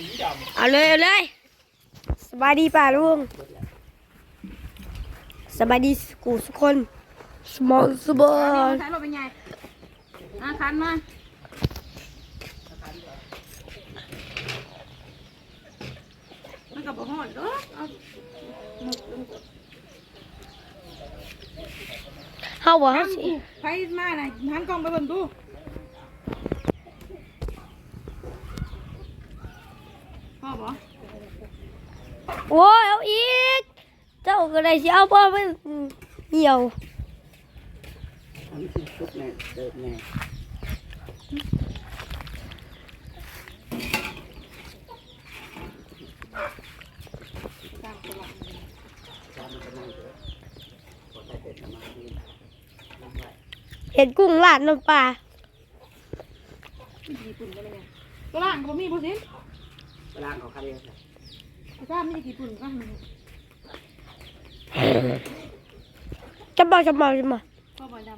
สีดำเอาเลยเอาเลยสบายดีป่าลุงสบายดีกูทุกคนสมองสบาเอายใช้รถเป็นไงอะคันมามันกับบ่ฮอดเด้อเอาเฮาบ่เฮาสิไปมาน่ะหันกล้องไปเบิ่งดูพ่อบ่ โอ้ยเอาอีก เจ้าก็ได้สิเอาบ่มันเหี่ยวอันนี้คือชุดแน่เดิมแน่ตามตลอดตามมันจะนั่งเถอะกดได้เป็นประมาณนี้นั่งไว้เห็นกุ้งลาดน้ำปลาญี่ปุ่นกันเลยเนี่ยตัวล่างก็บ่มีบ่สิเวลาเขาคัดเองค่ะตัวล่างมีกี่ปุ่นก็มัน จะบอกจะบอกจะบอกพ่อบ่ด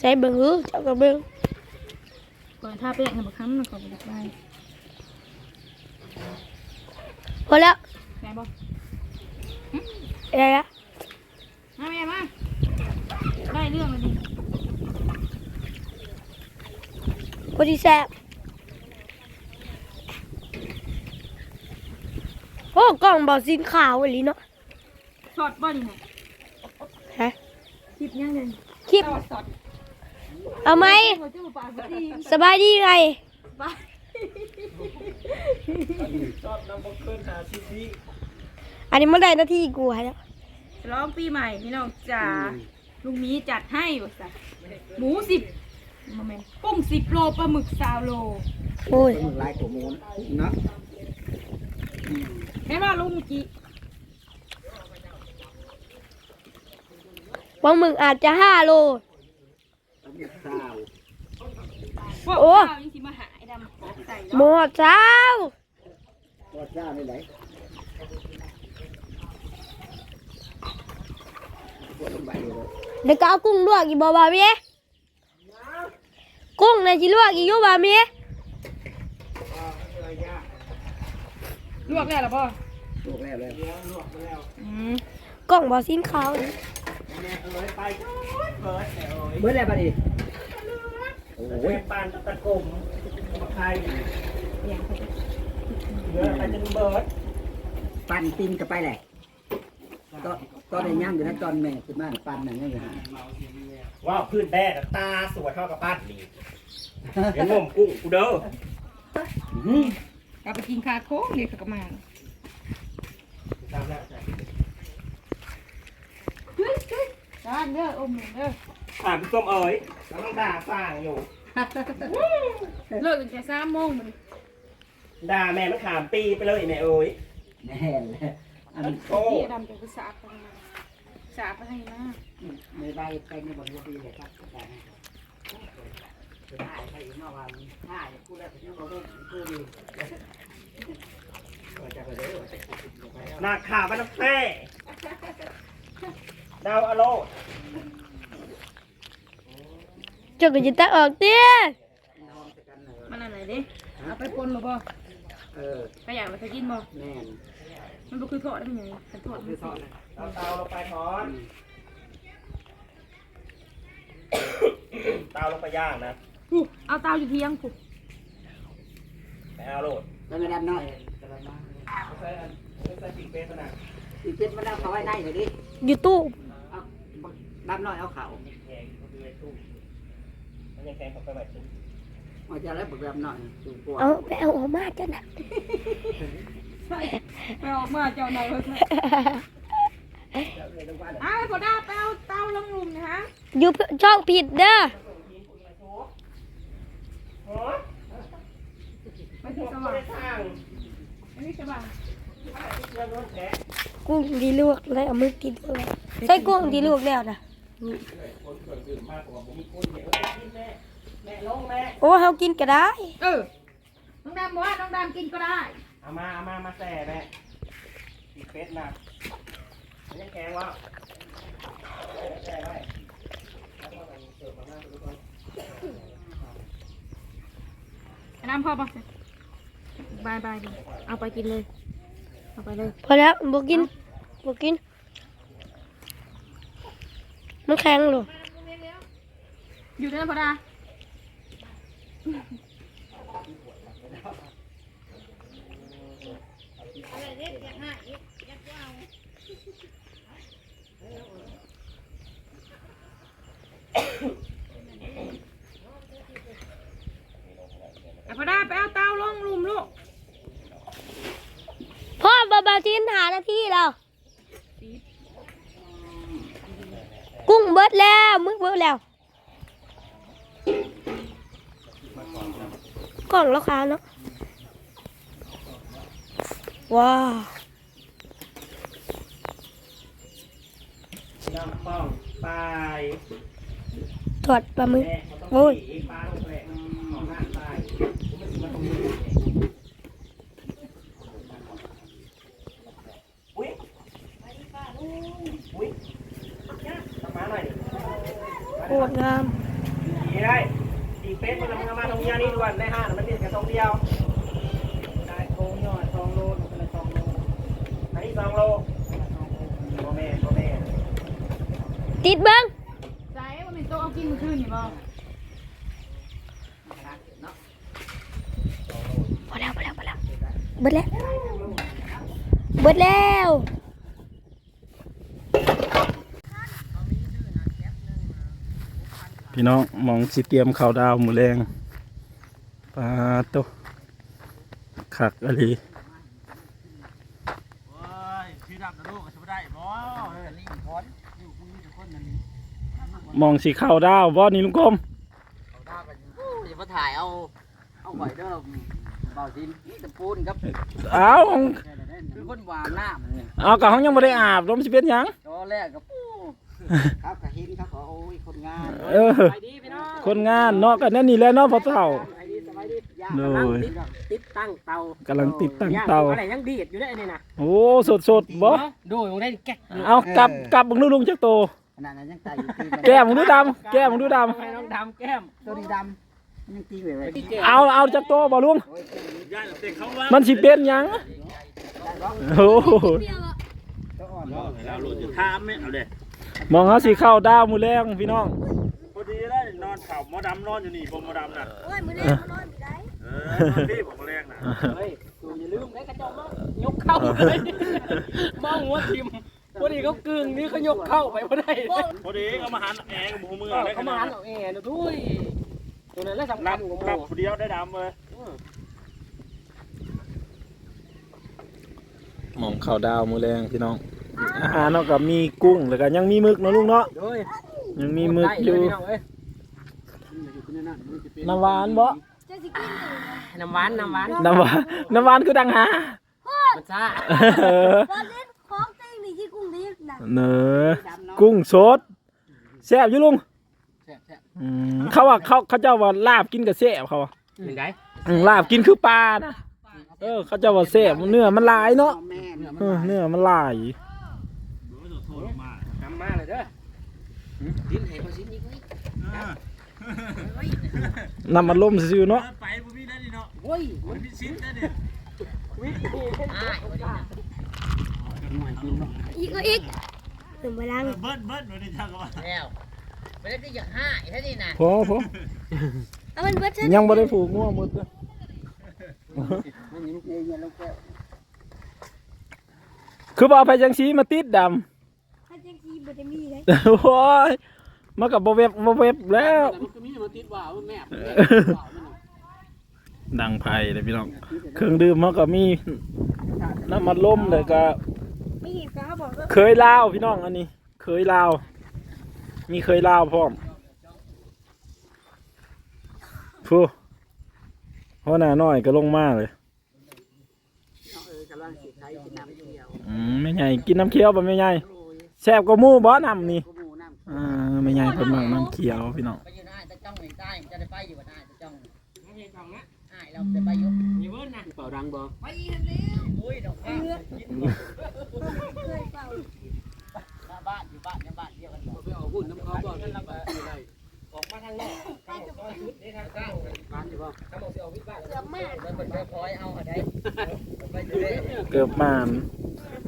ใช้เบิ่งหือเจ้าก็เบิ่งำก่อนถ้าแป้งน่ะบ่ค้ำมันก็บ่ได้พอแล้วไหนบ่อะไรละมาแม่มาได้เรื่องเลยดิพอดีแซ่บโอ้กล่องเบาสินขาวอีหลีเนาะ สอดบ่นี่ฮะฮะคลิปยังไงคลิปสอดเอาไหมหัวเจ้าปากบ่ดีสบายดีไงบ้าชอบน้ำบกเกินหาชีวิตอันนี้มันได้หนาทีกูให้แล้วร้องปีใหม่พี่น้องจ๋าลุงหมีจัดให้ว่าซะหมูสิบโมเมนต์กุ้งสิบโลปลาหมึกสาวโลโอ้ยเป็นมึงลายของมูนเนาะอืมแม่ว่าลุงเมื่อกี้บางมึงอาจจะห้าโลแล้วมีข้าวว่าโอ้ ข้าวยังสิมาหาไอ้ดำขอใส่หมดเช้าทอดย่างไม่ไหนปวดลงไปเลยเดี๋ยวก็เอากุ้งลวกอีกบ่บ่าเมียกุ้งในจิลวกอีกอยู่บ่าเมียลวกแล้วหรอป่ะลวกแล้วเลย อืมกล่องบ่สินขาวนี่ แม่เอ้ยไปเบิร์ดแม่เอ้ยเมื่อไรบ้านี้โอ้โอ้ยยปานตะกลมมาใครอย่างเขาจะเรือไปจนเบิร์ดปั่นตินก็ไปแหละตอนตอนในย่างอยู่นะตอนแม่ขึ้นมาปั่นนั่นนี่ฮะว้าวพื้นแดดอะตาสวยเท่ากับบ้านนี่เดี๋ยวงมกุ้งกูเด้ออื้อกลับไปกินคาโค้งเดี๋ยวเขาก็มาตามแล้วจ้ะ ด้านเด้ออมหนึ่งเด้อถามพี่ส้มเอ๋ยกำลังด่าสร้างอยู่ เลิกตั้งแต่สามโมงมันด่าแม่มันขามปีไปเลยแม่เอ๋ยแน่เลยอันโอ้ที่ดำจะไปสาบไปมาสาบไปให้มาไม่ได้ไปในบริเวณเลยครับได้ได้ไปนอกวันได้พูดแล้วยังบอกว่าพูดดีหนักข่าวมันต้องแท้ ดาวอโลเจ้าก็จะตักออกเตี้ยมันอะไรเด้เอาไปปนหรือบ่เออไปอยากไปกินบ่แน่นมันบ่คือทอดได้ยังไงแต่ทอดมันทอดเอาเตาลงไปทอนเตาลงไปย่างนะกูเอาเตาอยู่เที่ยงกูไปเอาโลดแล้วไม่ได้น้อยเอาใส่อันเอาใส่ปีกเป็ดนะอีกเป็นมันเอาเขาไว้ได้เลยดิอยู่ตู้ เอาดำน้อยเอาเขาแข็งก็คือไอ้ตู้มันยังแข็งเข้าไปใหม่ตู้เอาจะแล้วบึกดำน้อยสูงกว่าเอาไปเอาออกมาจ้ะนะไปออกมาเจ้าหน่อยเถอะแล้วเลยต้องว่าเดี๋ยวอ้าวพอได้ไปเอาเตาลงหลุมนะฮะอยู่ช่องผิดเด้อโอ้ยไปที่สไม่ว่างได้สร้างอันนี้สว่างเรื่องรถแท้กุ้งที่ลวกแล้วเอามือกินเลยใส่กุ้งที่ลวกแล้วนะ คนเกิดขึ้นมากกว่าผมมีคนเดี๋ยวกินแม่แม่ลงแม่โอ้เฮากินก็ได้ เออ น้องดำบอกว่าน้องดำกินก็ได้เอามาเอามามาแส่แม่ปีกเป็ดนะมันยังแข็งวะแส่ไว้แล้วก็เสิร์ฟมาหน้าทุกคนน้ำพอปะบายบายดิเอาไปกินเลย เอาไปเลย พอแล้วบ่กินบ่กิน มันแข็งหรออยู่ด้วยนะพอดาไอ้พอดาไปเอาเตาลงลุมลูกพ่อบาบาทินหาหน้าที่แล้ว กุ้งเบิดแล้วมึกเบิดแล้วกล่องแล้วขาวเนาะว้าวน้ำป้องปลายถอดปลาหมึกแม่เขาต้องโอ้ย สีปลาลงแหลกของน้ำปลายมันสิมาตรงนี้อุ้ยอุ้ยเนี่ยทำมาหน่อย โคตร งามดีได้ดีเป๊ะมันทำมาตรงนี้นี่ด่วนได้ห้ามันติดแค่ตรงเดียว ได้โค้งยอดสองโลมันเป็นสองโลอันนี้สองโลโมเมโมเมติดเบิ้งใจว่าเป็นโต๊ะเอากินเมื่อคืนนี่บ่พอแล้วพอแล้วพอแล้วเบิดแล้วเบิดแล้ว พี่น้องมองสิเตรียมข้าวดาวหมูแรงปลาโตะขักอะไรมองสีข้าวดาวบ่นี่ลุงกรมอย่ามาถ่ายเอาเอาหอยเด้อเบาดินนี่ตะปูนครับเอาคือคนวางหน้ามันเนี่ยเอากับเขายังไม่ได้อาบลมสิเป็นหยังตอนแรกก็ปู ครับก็เห็นครับก็โอ้ยคนงานเออ ไปดีพี่น้องคนงานเนาะกันนั่นนี่แหละเนาะพ่อเฒ่า ไปดีสบายดีย่างโดยติดตั้งเตากำลังติดตั้งเตา อะไรยังดีดอยู่ได้นี่นะโอ้สดสดๆบ่ดูอยู่ได้แก๊กเอากลับกลับมึงดูลุงจักโต ขนาดนั้นยังตายอยู่ตีแก้มมึงดูดำแก้มมึงดูดให้น้องดำแก้มตัวดีดำมันยังตีอยู่เลยำเอาเอาจักโตบ่ลุง มันสิเป็นหยังโอ้โห ตัวอ่อนแล้วหลุดจะทามไหมเอาเลย มองเขาสีข้าวดาวหมูแรงพี่น้องพอดีได้นอนเข่าหมอดำนอนอยู่นี่ผมหมอดำน่ะโอ้ยมื้อนี้เขานอนอยู่ได้เออนอนพี่ผมมาแรงน่ะเฮ้ยอย่าลืมได้กระจกเนาะยกเข้าเลยมองหัวทิมพอดีเขากึ่งนี่เขายกเข้าไปไม่ได้พอดีเขามาหันแองหมูมือเอออะไรเขามาหันเอาแอร์นะด้วยตัวนั้นแหละสำคัรัญบกว่าหรับมูคนเดียวได้ดำเลยมองข้าวดาวหมูแรงพี่น้อง อาหารเนาะกับมีกุ้งแล้วก็ยังมีหมึกเนาะลุงเนาะด้วยยังมีหมึกอยู่ได้เลพี่น้งเอ้ยน้ำหวานบ่น้ำหวานน้ำหวานน้ำหวานน้ำหวานคือดังหามันซ่าเออตอนเล่นของเต้งนี่ที่กุ้งดีนะเนอกุ้งสดแซ่บอยู่ลุงแซ่บแซ่บอืมเขาว่าเขาเขาเจ้าว่าลาบกินกับแซ่บเขาว่าเป็นไงอืมลาบกินคือปลานะเออเขาเจ้าว่าแซ่บเนื้อมันหลายเนาะแม่เนื้อมันเออเนื้อมันหลาย ทำมาเลยเด้อ ดิ้นให้เขาชิ้นนี้ไว้น้ำมันล่มซื่อๆเนาะไปบุมีได้ดิเนาะโอ้ยมันมีชิ้นได้ดิวิธีเล่นอ้ายหน่วยกินเนาะอีกก็อีกถึงเวลาเบิ้ลเบิ้ลมาดิจังวะแล้วไม่ได้ที่อยากห้าแค่นี้นะพอพอเอามันเบิดเช่นยังบ่ได้ผูกง่วงหมดเลยมันยิ้มเงี้ยแล้วแก้วคือบ่เอาไปจังสีมาติดดถ้าจังซี บ่ได้มีเลยำโอ้ยมากับบ่เว็บบ่เว็บแล้วมันก็มีมาติดว่าวแม่ดังไผ่เลยพี่น้อง เครื่องดื่มมันก็มีน้ำมันล่มเลยก็ มีก็บอกว่าเคยลาวพี่น้องอันนี้ เคยลาว มีเคยลาวพร้อมฟูหัวหน้าน้อยก็ลงมาเลยกำลังสิใช้กินน้ำเขียวอืมไม่ใหญ่กินน้ำเคี้ยวบ่ไม่ใหญ่ แซ่บกว่าหมู่บ่น้ำนี่ก็มูน้ำอ่าไม่ใหญ่เพิ่นมักน้ำเคี้ยวพี่น้องไปอยู่ได้แต่จ้องไม่ได้จะได้ไปอยู่บ่ได้แต่จ้องไม่ใช่จ้องนะอ้ายเราจะไปอยู่มีเบิ้ลนะเป่าดังบ่ไปอีกแล้วโอ้ยดอกแค่บ้านอยู่บ้านในบ้านเดียวกันไปเอาหุ่นน้ำเขาบ่นั่นละไปอะไรออกมาทางนอกข้างนอกชุดนี่ทางข้างบ้านอยู่บ่ข้างนอกสิเอาวิทย์บ้านเกือบมากแล้วมันไปคอยเอาอะไรไปอยู่เลยเกือบมาน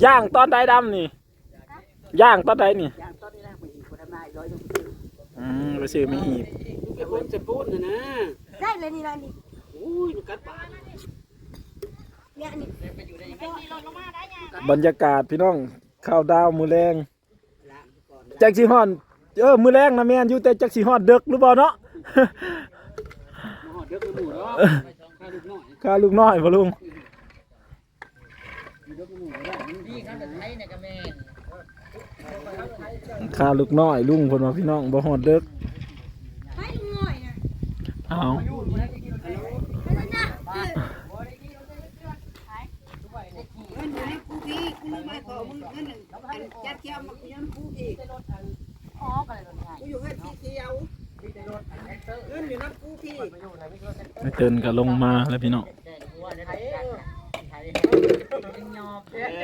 ย่างตอนใดดำนี่ ย่างตอนใดนี่อย่างต้นนี้นะผู้หญิงคนทำนายร้อยยังอืมไปซื้อไม่หีบแค่คนจะพูดนะนะได้เลยนี่ละนี่อุ้ยมันกัดปากเนี่ยนี่ไปอยู่ได้ยังไงบรรยากาศพี่น้องข้าวดาวมือแรงจักสีฮอนเออมือแรงนะแม่นอยู่แต่จักสีฮอดเดึกหรือเปล่าเนาะหอดเด็กหมู่เนาะข้าลูกน้อยข้าลูกน้อยพ่อลุงเด็กหมู่ได้นี่ข้าจะใช้ในกระแมน ข้าลูกน้อยลุงเพิ่นว่าพี่น้องบ่ฮอดเดึกให้ลุงหน่อยนะเอาเงินอยู่ในกูพี่กูรู้ไหมขอมึงเงินหนึ่งอันจัดเที่ยวมากูยังกูพี่กูอยู่เงินสีเขียวเงินอยู่น้ำกูพี่ไม่เตือนก็ลงมาแล้วพี่น้อง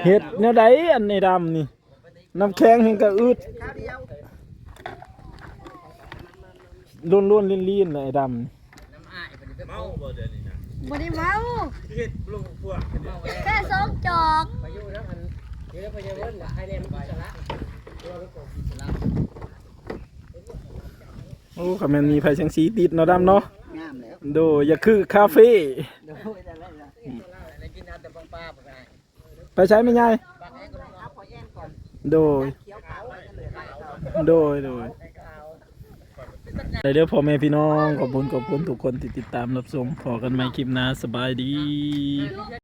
เฮ็ดแนวใดอันในดำนี่ น้ำแข็งเห็นก็อึดข้าวเดียวล้วนๆลีนๆเลยไอ้ดำนี่เมาบ่เดี๋ยวนี้นะบ่ได้เมาเฮ็ดลูกพวกแค่สองจอกไปอยู่แล้วมันเดี๋ยวไปเยอะเว้นใครเรียนมันจะละตัวลูกของกิจละโอ้คำแม่นมีไฟแสงสีติดเนาะดำเนาะงามแล้วโดอย่าคือคาเฟ่เดี๋ยวไปได้แล้วในกินน้ำแต่ปังป้าปะไงไปใช้ไม่ง่าย โดยโดย โดยโดยเดี๋ยวพ่อแม่พี่น้องขอบคุณขอบคุณทุกคนที่ติดตามรับชมพอกันใหม่คลิปหน้าสบายดี